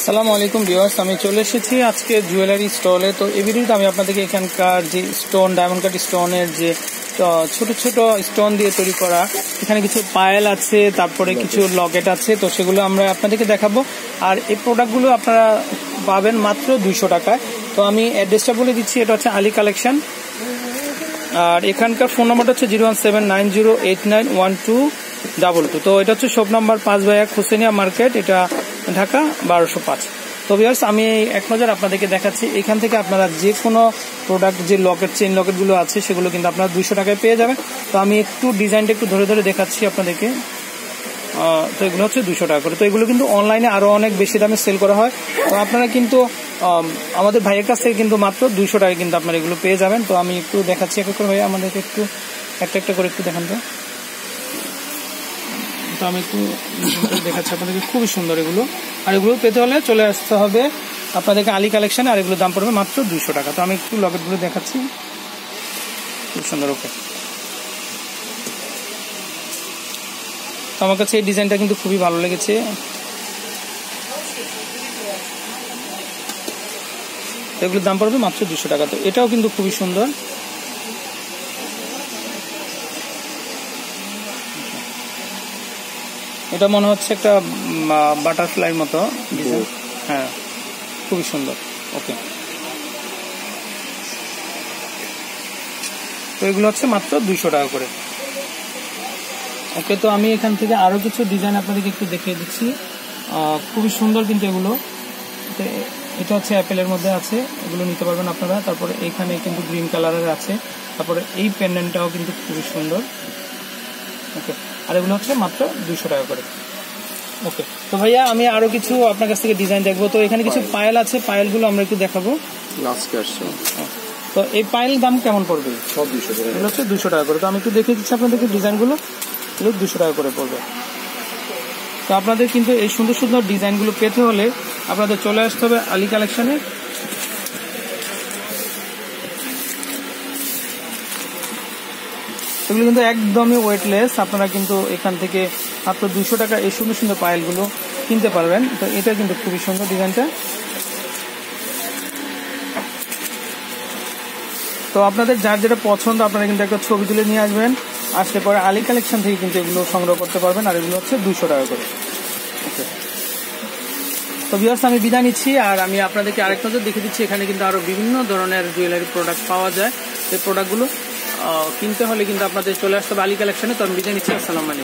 আসসালামু আলাইকুম ভিউয়ার্স আমি চলে এসেছি আজকে জুয়েলারি স্টলে। তো এই ভিডিওতে আমি আপনাদেরকে এখানকার যে স্টোন ডায়মন্ড কাট স্টোনের যে ছোট ছোট স্টোন দিয়ে তৈরি করা এখানে কিছু পায়েল আছে তারপরে কিছু লকেট আছে তো সেগুলো আমরা আপনাদেরকে দেখাবো। আর এই প্রোডাক্টগুলো আপনারা পাবেন মাত্র দুইশো টাকায়। তো আমি অ্যাড্রেসটা বলে দিচ্ছি এটা হচ্ছে আলী কালেকশন আর এখানকার ফোন নাম্বারটা হচ্ছে zero one seven nine zero eight nine one two double two তো এটা হচ্ছে শপ নাম্বার পাঁচ বাই এক হোসেনিয়া মার্কেট এটা ঢাকা বারোশো পাঁচ। তো ভিউয়ার্স আমি এক নজর আপনাদেরকে দেখাচ্ছি, এখান থেকে আপনারা যে কোনো প্রোডাক্ট যে লকেট চেন লকেটগুলো আছে, সেগুলো কিন্তু আপনারা দুইশো টাকায় পেয়ে যাবেন। তো আমি একটু ডিজাইনটা একটু ধরে ধরে দেখাচ্ছি আপনাদেরকে। তো এগুলো হচ্ছে দুশো টাকা করে। তো এগুলো কিন্তু অনলাইনে আরও অনেক বেশি দামে সেল করা হয়। তো আপনারা কিন্তু আমাদের ভাইয়ের কাছ থেকে কিন্তু মাত্র দুইশো টাকায় কিন্তু আপনারা এগুলো পেয়ে যাবেন। তো আমি একটু দেখাচ্ছি এক করে ভাইয়া, আমাদেরকে একটু, একটা একটা করে একটু দেখান তো। তো আমি একটু দেখাচ্ছি আপনাদেরকে, খুবই সুন্দর এগুলো। আর এগুলো পেতে হলে চলে আসতে হবে আপনাদেরকে আলী কালেকশনে আর এগুলোর দাম পড়বে মাত্র দুইশো টাকা। তো আমি একটু লকেটগুলো দেখাচ্ছি। খুব সুন্দর, ওকে। তো আমার কাছে এই ডিজাইনটা কিন্তু খুবই ভালো লেগেছে। এগুলোর দাম পড়বে মাত্র দুশো টাকা। তো এটাও কিন্তু খুবই সুন্দর। এটা মনে হচ্ছে একটা বাটারফ্লাই মতো ডিজাইন হ্যাঁ খুবই সুন্দর। ওকে তো এগুলো হচ্ছে মাত্র দুইশো টাকা করে। ওকে তো আমি এখান থেকে আরও কিছু ডিজাইন আপনাদেরকে একটু দেখিয়ে দিচ্ছি। খুবই সুন্দর কিন্তু এগুলো। এটা হচ্ছে অ্যাপেলের মধ্যে আছে। এগুলো নিতে পারবেন আপনারা। তারপরে এইখানে কিন্তু গ্রিন কালারের আছে। তারপরে এই পেন্ডেন্টটাও কিন্তু খুবই সুন্দর। ওকে আর এগুলো হচ্ছে মাত্র দুইশো টাকা করে। ওকে তো ভাইয়া আমি আরও কিছু আপনার কাছ থেকে ডিজাইন দেখব। তো এখানে কিছু পায়েল আছে পায়েলগুলো আমরা একটু দেখাবো। তো এই পায়েল দাম কেমন পড়বে? সব দুশো করে এগুলো হচ্ছে দুশো টাকা করে। তো আমি একটু দেখিয়ে দিচ্ছি আপনাদেরকে ডিজাইনগুলো এগুলো দুশো টাকা করে পড়বে। তো আপনাদের কিন্তু এই সুন্দর সুন্দর ডিজাইনগুলো পেতে হলে আপনাদের চলে আসতে হবে আলী কালেকশনে এগুলো কিন্তু একদমই ওয়েটলেস আপনারা কিন্তু এখান থেকে মাত্র দুশো টাকা এই সুন্দর সুন্দর পায়েলগুলো কিনতে পারবেন। তো এটা কিন্তু খুবই সুন্দর ডিজাইনটা। তো আপনাদের যার যেটা পছন্দ, আপনারা কিন্তু একটা ছবি তুলে নিয়ে আসবেন। আসলে পরে আলী কালেকশন থেকে কিন্তু এগুলো সংগ্রহ করতে পারবেন, আর এগুলো হচ্ছে দুশো টাকা করে। ওকে। তো বিয়ার্স আমি বিদায় নিচ্ছি, আর আমি আপনাদেরকে আরেক নজর দেখে দিচ্ছি। এখানে কিন্তু আরও বিভিন্ন ধরনের জুয়েলারি প্রোডাক্ট পাওয়া যায়। এই প্রোডাক্টগুলো কিনতে হলে কিন্তু আপনাদের চলে আসতে হবে আলী কালেকশনে। তো আমি বিদায় নিচ্ছি আসসালাম